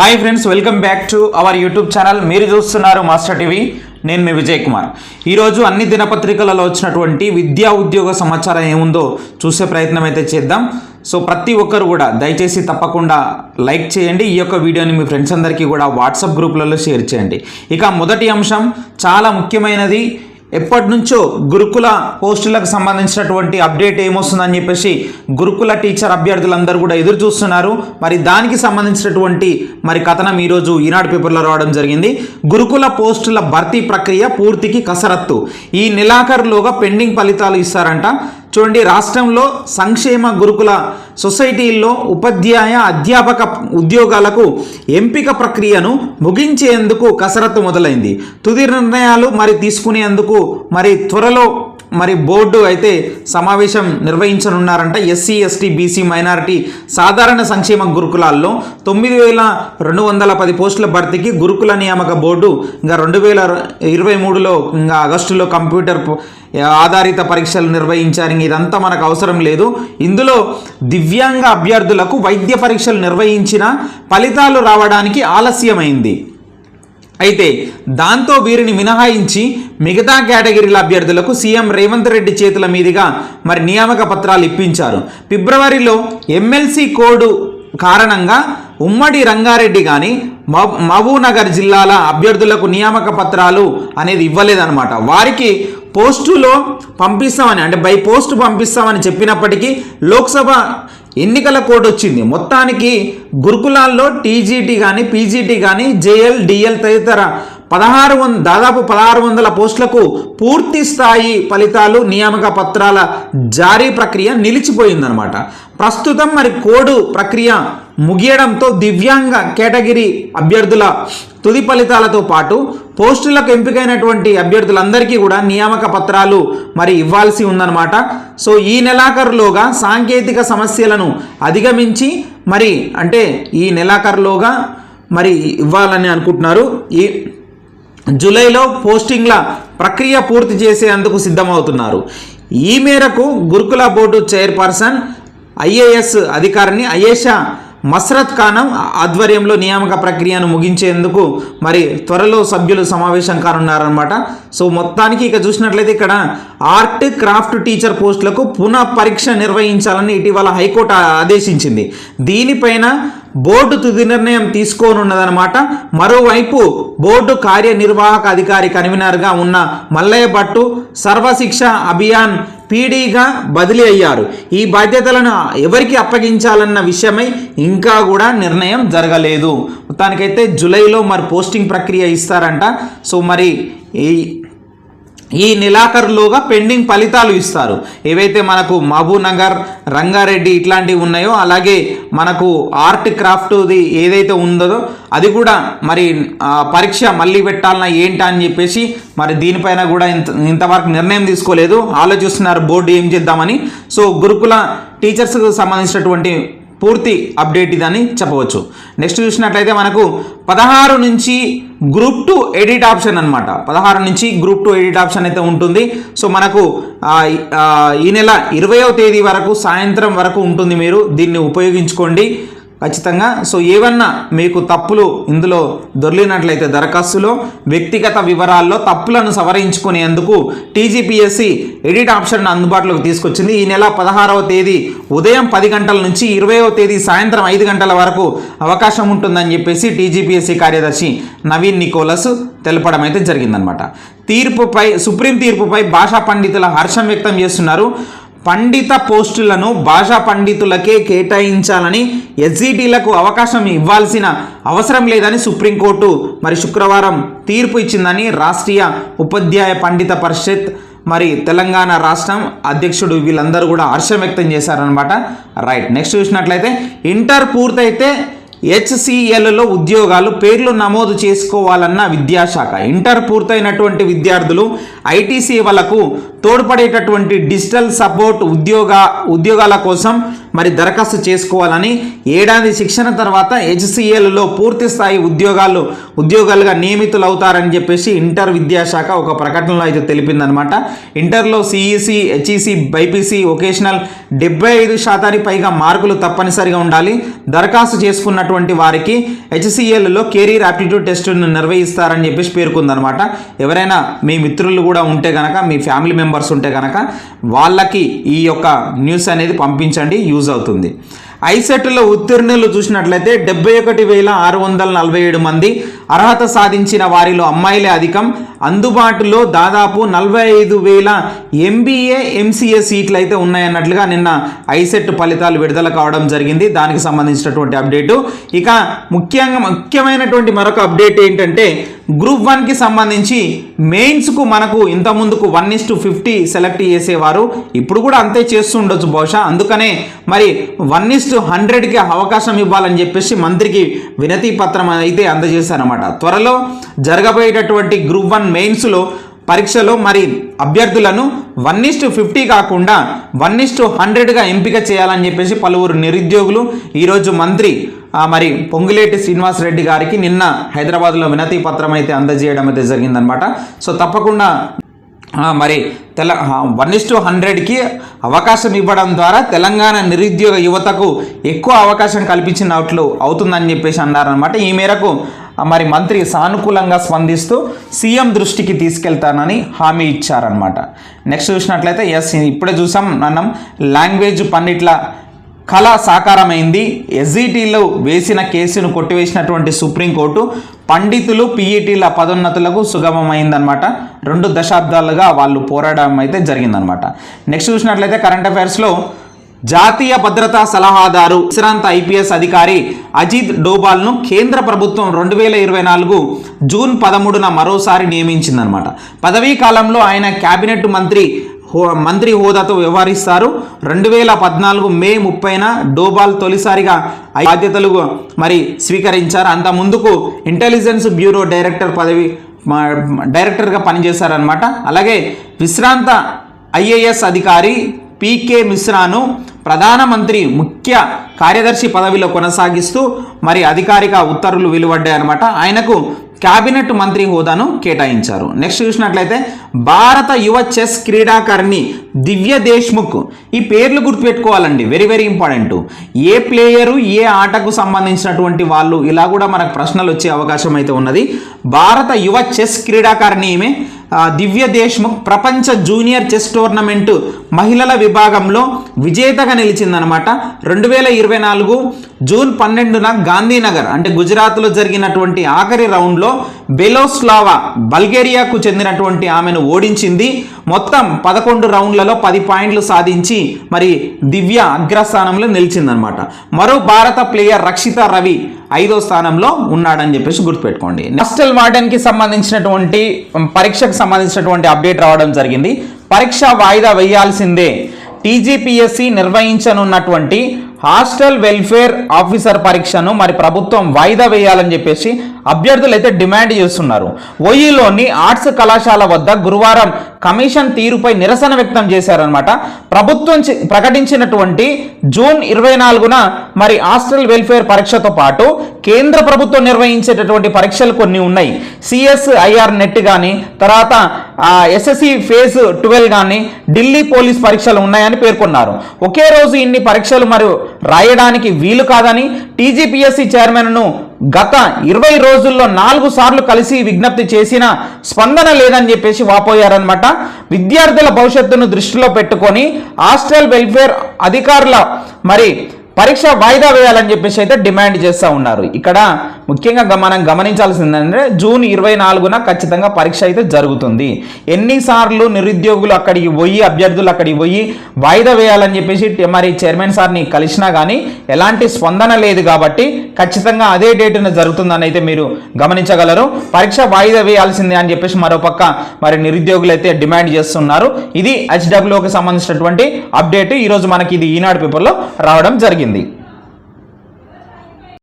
Hi friends welcome back to our YouTube channel మీరు చూస్తున్నారు master TV నేను మీ విజయ్ కుమార్. ఈరోజు అన్ని దినపత్రికలలో వచ్చినటువంటి విద్యా ఉద్యోగ సమాచారం ఏముందో చూసే ప్రయత్నం అయితే చేద్దాం. సో ప్రతి ఒక్కరు కూడా దయచేసి తప్పకుండా లైక్ చేయండి. ఈ యొక్క వీడియోని మీ ఫ్రెండ్స్ అందరికీ కూడా వాట్సాప్ గ్రూపులలో షేర్ చేయండి. ఇక మొదటి అంశం చాలా ముఖ్యమైనది ఎప్పటి నుంచో గురుకుల పోస్టులకు సంబంధించినటువంటి అప్డేట్ ఏమొస్తుందని చెప్పేసి గురుకుల టీచర్ అభ్యర్థులందరూ కూడా ఎదురు చూస్తున్నారు. మరి దానికి సంబంధించినటువంటి మరి కథనం ఈరోజు ఈనాడు పేపర్లో రావడం జరిగింది. గురుకుల పోస్టుల భర్తీ ప్రక్రియ పూర్తికి కసరత్తు. ఈ నెలాఖరులోగా పెండింగ్ ఫలితాలు ఇస్తారంట. చూడండి రాష్ట్రంలో సంక్షేమ గురుకుల సొసైటీల్లో ఉపాధ్యాయ అధ్యాపక ఉద్యోగాలకు ఎంపిక ప్రక్రియను ముగించేందుకు కసరత్తు మొదలైంది. తుది నిర్ణయాలు మరి తీసుకునేందుకు మరి త్వరలో మరి బోర్డు అయితే సమావేశం నిర్వహించనున్నారంట ఎస్సీ ఎస్టీ బీసీ మైనారిటీ సాధారణ సంక్షేమ గురుకులాల్లో తొమ్మిది వేల రెండు వందల పది పోస్టుల భర్తీకి గురుకుల నియామక బోర్డు ఇంకా రెండు వేల ఇరవై మూడులో ఇంకా ఆగస్టులో కంప్యూటర్ ఆధారిత పరీక్షలు నిర్వహించారు. ఇదంతా మనకు అవసరం లేదు. ఇందులో దివ్యాంగ అభ్యర్థులకు వైద్య పరీక్షలు నిర్వహించిన ఫలితాలు రావడానికి ఆలస్యమైంది. అయితే దాంతో వీరిని మినహాయించి మిగతా కేటగిరీల అభ్యర్థులకు సీఎం రేవంత్ రెడ్డి చేతుల మీదుగా మరి నియామక పత్రాలు ఇప్పించారు. ఫిబ్రవరిలో ఎమ్మెల్సీ కోడ్ కారణంగా ఉమ్మడి రంగారెడ్డి కానీ మహబూనగర్ జిల్లాల అభ్యర్థులకు నియామక పత్రాలు అనేది ఇవ్వలేదన్నమాట. వారికి పోస్టులో పంపిస్తామని అంటే బై పోస్ట్ పంపిస్తామని చెప్పినప్పటికీ లోక్సభ ఎన్నికల కోడ్ వచ్చింది. మొత్తానికి గురుకులాల్లో టీజీటీ కానీ పీజీటీ కానీ జేఎల్ డిఎల్ తదితర పదహారు వంద దాదాపు పదహారు వందల పోస్టులకు పూర్తి స్థాయి ఫలితాలు నియామక పత్రాల జారీ ప్రక్రియ నిలిచిపోయిందనమాట ప్రస్తుతం మరి కోడ్ ప్రక్రియ ముగియడంతో దివ్యాంగ కేటగిరీ అభ్యర్థుల తుది ఫలితాలతో పాటు పోస్టులకు ఎంపికైనటువంటి అభ్యర్థులందరికీ కూడా నియామక పత్రాలు మరి ఇవ్వాల్సి ఉందన్నమాట. సో ఈ నెలాఖరులోగా సాంకేతిక సమస్యలను అధిగమించి మరి అంటే ఈ నెలాఖరులోగా మరి ఇవ్వాలని అనుకుంటున్నారు. ఈ జూలైలో పోస్టింగ్ల ప్రక్రియ పూర్తి చేసేందుకు సిద్ధమవుతున్నారు. ఈ మేరకు గురుకుల బోర్డు చైర్పర్సన్ ఐఏఎస్ అధికారిని అయేషా మస్రత్ ఖానం ఆధ్వర్యంలో నియామక ప్రక్రియను ముగించేందుకు మరి త్వరలో సభ్యులు సమావేశం కానున్నారనమాట సో మొత్తానికి ఇక చూసినట్లయితే ఇక్కడ ఆర్ట్ క్రాఫ్ట్ టీచర్ పోస్టులకు పునః పరీక్ష నిర్వహించాలని ఇటీవల హైకోర్టు ఆదేశించింది. దీనిపైన బోర్డు తుది నిర్ణయం తీసుకోనున్నదనమాట మరోవైపు బోర్డు కార్యనిర్వాహక అధికారి కన్వీనర్గా ఉన్న మల్లయ్య భట్టు సర్వశిక్ష అభియాన్ పీడీగా బదిలీ అయ్యారు. ఈ బాధ్యతలను ఎవరికి అప్పగించాలన్న విషయమై ఇంకా కూడా నిర్ణయం జరగలేదు. మొత్తానికైతే జూలైలో మరి పోస్టింగ్ ప్రక్రియ ఇస్తారంట. సో మరి ఈ ఈ నెలాఖరులోగా పెండింగ్ ఫలితాలు ఇస్తారు. ఏవైతే మనకు మహబూనగర్ రంగారెడ్డి ఇట్లాంటివి ఉన్నాయో అలాగే మనకు ఆర్ట్ క్రాఫ్ట్ది ఏదైతే ఉందో అది కూడా మరి పరీక్ష మళ్ళీ పెట్టాలన్నా ఏంటా అని చెప్పేసి మరి దీనిపైన కూడా ఇంత ఇంతవరకు నిర్ణయం తీసుకోలేదు. ఆలోచిస్తున్నారు బోర్డు ఏం చేద్దామని. సో గురుకుల టీచర్స్కు సంబంధించినటువంటి పూర్తి అప్డేట్ ఇదని చెప్పవచ్చు. నెక్స్ట్ చూసినట్లయితే మనకు పదహారు నుంచి గ్రూప్ టు ఎడిట్ ఆప్షన్ అనమాట పదహారు నుంచి గ్రూప్ టు ఎడిట్ ఆప్షన్ అయితే ఉంటుంది. సో మనకు ఈ నెల ఇరవయో తేదీ వరకు సాయంత్రం వరకు ఉంటుంది మీరు దీన్ని ఉపయోగించుకోండి. ఖచ్చితంగా. సో ఏవన్నా మీకు తప్పులు ఇందులో దొర్లినట్లయితే దరఖాస్తులో వ్యక్తిగత వివరాల్లో తప్పులను సవరించుకునేందుకు టీజీపీఎస్సి ఎడిట్ ఆప్షన్ అందుబాటులోకి తీసుకొచ్చింది. ఈ నెల పదహారవ తేదీ ఉదయం పది గంటల నుంచి ఇరవైవ తేదీ సాయంత్రం ఐదు గంటల వరకు అవకాశం ఉంటుందని చెప్పేసి టీజీపీఎస్సి కార్యదర్శి నవీన్ నికోలస్ తెలపడం అయితే జరిగిందనమాట తీర్పుపై సుప్రీం తీర్పుపై భాషా పండితుల హర్షం వ్యక్తం చేస్తున్నారు. పండిత పోస్టులను భాషా పండితులకే కేటాయించాలని ఎస్జిటీలకు అవకాశం ఇవ్వాల్సిన అవసరం లేదని సుప్రీంకోర్టు మరి శుక్రవారం తీర్పు ఇచ్చిందని రాష్ట్రీయ ఉపాధ్యాయ పండిత పరిషత్ మరి తెలంగాణ రాష్ట్రం అధ్యక్షుడు వీళ్ళందరూ కూడా హర్షం వ్యక్తం చేశారనమాట రైట్ నెక్స్ట్ చూసినట్లయితే ఇంటర్ పూర్తయితే హెచ్సిఎల్లో ఉద్యోగాలు పేర్లు నమోదు చేసుకోవాలన్న విద్యాశాఖ. ఇంటర్ పూర్తయినటువంటి విద్యార్థులు ఐటీ సేవలకు తోడ్పడేటటువంటి డిజిటల్ సపోర్ట్ ఉద్యోగ ఉద్యోగాల కోసం మరి దరఖాస్తు చేసుకోవాలని ఏడాది శిక్షణ తర్వాత హెచ్సిఎల్లో పూర్తి స్థాయి ఉద్యోగాలు ఉద్యోగాలుగా నియమితులవుతారని చెప్పేసి ఇంటర్ విద్యాశాఖ ఒక ప్రకటనలో అయితే తెలిపిందనమాట ఇంటర్లో సిఈసి హెచ్ఈసి బైపీసీ వొకేషనల్ డెబ్బై ఐదు శాతానికి పైగా మార్కులు తప్పనిసరిగా ఉండాలి. దరఖాస్తు చేసుకున్నటువంటి వారికి హెచ్సిఎల్లో కెరీర్ ఆప్టిట్యూడ్ టెస్టును నిర్వహిస్తారని చెప్పేసి పేర్కొందనమాట ఎవరైనా మీ మిత్రులు కూడా ఉంటే కనుక మీ ఫ్యామిలీ మెంబర్స్ ఉంటే కనుక వాళ్ళకి ఈ యొక్క న్యూస్ అనేది పంపించండి. యూజ్ అవుతుంది. ఐసెట్లో ఉత్తీర్ణులు చూసినట్లయితే డెబ్బై ఒకటి వేల ఆరు వందల నలభై ఏడు మంది అర్హత సాధించిన వారిలో అమ్మాయిలే అధికం. అందుబాటులో దాదాపు నలభై ఐదు వేల ఎంబీఏ ఎంసీఏ సీట్లు అయితే ఉన్నాయన్నట్లుగా నిన్న ఐసెట్ ఫలితాలు విడుదల కావడం జరిగింది. దానికి సంబంధించినటువంటి అప్డేటు. ఇక ముఖ్యంగా ముఖ్యమైనటువంటి మరొక అప్డేట్ ఏంటంటే గ్రూప్ వన్కి సంబంధించి మెయిన్స్కు మనకు ఇంత ముందుకు one is to fifty select చేసేవారు. ఇప్పుడు కూడా అంతే చేస్తూ ఉండొచ్చు బహుశా. అందుకనే మరి వన్ ఇస్ టు హండ్రెడ్కి అవకాశం ఇవ్వాలని చెప్పేసి మంత్రికి వినతి పత్రం అయితే అందజేశారన్నమాట. త్వరలో జరగబోయేటటువంటి గ్రూప్ వన్ మెయిన్స్లో పరీక్షలో మరి అభ్యర్థులను వన్ ఇస్టు ఫిఫ్టీ కాకుండా వన్ ఇస్టు హండ్రెడ్గా ఎంపిక చేయాలని చెప్పేసి పలువురు నిరుద్యోగులు ఈరోజు మంత్రి మరి పొంగులేటి శ్రీనివాసరెడ్డి గారికి నిన్న హైదరాబాద్లో వినతి పత్రం అయితే అందజేయడం అయితే జరిగిందనమాట. సో తప్పకుండా మరి తెల వన్ ఇస్ టు హండ్రెడ్కి అవకాశం ఇవ్వడం ద్వారా తెలంగాణ నిరుద్యోగ యువతకు ఎక్కువ అవకాశం కల్పించినట్లు అవుతుందని చెప్పేసి అన్నారనమాట. ఈ మేరకు మరి మంత్రి సానుకూలంగా స్పందిస్తూ సీఎం దృష్టికి తీసుకెళ్తానని హామీ ఇచ్చారనమాట నెక్స్ట్ చూసినట్లయితే ఎస్ ఇప్పుడే చూసాం మనం లాంగ్వేజ్ పండిట్ల కళ సాకారమైంది. ఎస్ఈటీలో వేసిన కేసును కొట్టివేసినటువంటి సుప్రీంకోర్టు పండితులు పీఈటీల పదోన్నతులకు సుగమమైందనమాట రెండు దశాబ్దాలుగా వాళ్ళు పోరాడడం అయితే జరిగిందనమాట నెక్స్ట్ చూసినట్లయితే కరెంట్ అఫైర్స్లో జాతీయ భద్రతా సలహాదారు విశ్రాంత ఐపీఎస్ అధికారి అజిత్ డోబాల్ను కేంద్ర ప్రభుత్వం రెండు వేల ఇరవై నాలుగు జూన్ పదమూడున మరోసారి నియమించిందనమాట పదవీ కాలంలో ఆయన కేబినెట్ మంత్రి హో మంత్రి హోదాతో వ్యవహరిస్తారు. రెండు వేల పద్నాలుగు మే ముప్పైన డోబాల్ తొలిసారిగా బాధ్యతలు మరి స్వీకరించారు. అంత ముందుకు ఇంటెలిజెన్స్ బ్యూరో డైరెక్టర్ పదవి డైరెక్టర్గా పనిచేశారనమాట అలాగే విశ్రాంత ఐఏఎస్ అధికారి పీకే మిశ్రాను ప్రధానమంత్రి ముఖ్య కార్యదర్శి పదవిలో కొనసాగిస్తూ మరి అధికారిక ఉత్తర్వులు వెలువడ్డాయన్నమాట. ఆయనకు కేబినెట్ మంత్రి హోదాను కేటాయించారు. నెక్స్ట్ చూసినట్లయితే భారత యువ చెస్ క్రీడాకారిణి దివ్య దేశ్ముఖ్ ఈ పేర్లు గుర్తుపెట్టుకోవాలండి. వెరీ వెరీ ఇంపార్టెంట్ ఏ ప్లేయరు ఏ ఆటకు సంబంధించినటువంటి వాళ్ళు ఇలా కూడా మనకు ప్రశ్నలు వచ్చే అవకాశం అయితే ఉన్నది. భారత యువ చెస్ క్రీడాకారిణి ఈమె దివ్య దేశ్ముఖ్ ప్రపంచ జూనియర్ చెస్ టోర్నమెంటు మహిళల విభాగంలో విజేతగా నిలిచిందనమాట రెండు వేల ఇరవై నాలుగు జూన్ పన్నెండున గాంధీనగర్ అంటే గుజరాత్లో జరిగినటువంటి ఆఖరి రౌండ్లో బెలోస్లావా బల్గేరియాకు చెందినటువంటి ఆమెను ఓడించింది. మొత్తం పదకొండు రౌండ్లలో పది పాయింట్లు సాధించి మరి దివ్య అగ్రస్థానంలో నిలిచిందనమాట మరో భారత ప్లేయర్ రక్షిత రవి ఐదో స్థానంలో ఉన్నాడని చెప్పేసి గుర్తుపెట్టుకోండి. హాస్టల్ వార్డెన్కి సంబంధించినటువంటి పరీక్షకు సంబంధించినటువంటి అప్డేట్ రావడం జరిగింది. పరీక్ష వాయిదా వేయాల్సిందే. టీజీపీఎస్సి నిర్వహించనున్నటువంటి హాస్టల్ వెల్ఫేర్ ఆఫీసర్ పరీక్షను మరి ప్రభుత్వం వాయిదా వేయాలని చెప్పేసి అభ్యర్థులు అయితే డిమాండ్ చేస్తున్నారు. ఒయ్యిలోని ఆర్ట్స్ కళాశాల వద్ద గురువారం కమిషన్ తీరుపై నిరసన వ్యక్తం చేశారనమాట ప్రభుత్వం ప్రకటించినటువంటి జూన్ ఇరవై నాలుగున మరి హాస్టల్ వెల్ఫేర్ పరీక్షతో పాటు కేంద్ర ప్రభుత్వం నిర్వహించేటటువంటి పరీక్షలు కొన్ని ఉన్నాయి. సిఎస్ఐఆర్ నెట్ కానీ తర్వాత ఎస్ఎస్సి ఫేజ్ ట్వెల్వ్ కానీ ఢిల్లీ పోలీస్ పరీక్షలు ఉన్నాయని పేర్కొన్నారు. ఒకే రోజు ఇన్ని పరీక్షలు మరియు రాయడానికి వీలు కాదని టీజీపీఎస్సీ చైర్మన్ను గత ఇరవై రోజుల్లో నాలుగు సార్లు కలిసి విజ్ఞప్తి చేసిన స్పందన లేదని చెప్పేసి వాపోయారనమాట విద్యార్థుల భవిష్యత్తును దృష్టిలో పెట్టుకొని హాస్టల్ వెల్ఫేర్ అధికారుల మరి పరీక్ష వాయిదా వేయాలని చెప్పేసి అయితే డిమాండ్ చేస్తూ ఉన్నారు. ఇక్కడ ముఖ్యంగా గ- మనం గమనించాల్సిందంటే జూన్ ఇరవై నాలుగున ఖచ్చితంగా పరీక్ష అయితే జరుగుతుంది. ఎన్నిసార్లు నిరుద్యోగులు అక్కడికి పోయి అభ్యర్థులు అక్కడికి పోయి వాయిదా వేయాలని చెప్పేసి మరి చైర్మన్ సార్ని కలిసినా కానీ ఎలాంటి స్పందన లేదు కాబట్టి ఖచ్చితంగా అదే డేటున జరుగుతుందని అయితే మీరు గమనించగలరు. పరీక్ష వాయిదా వేయాల్సిందే అని చెప్పేసి మరోపక్క మరి నిరుద్యోగులు అయితే డిమాండ్ చేస్తున్నారు. ఇది హెచ్డబ్ల్యూకి సంబంధించినటువంటి అప్డేట్. ఈరోజు మనకి ఇది ఈనాడు పేపర్లో రావడం జరిగింది.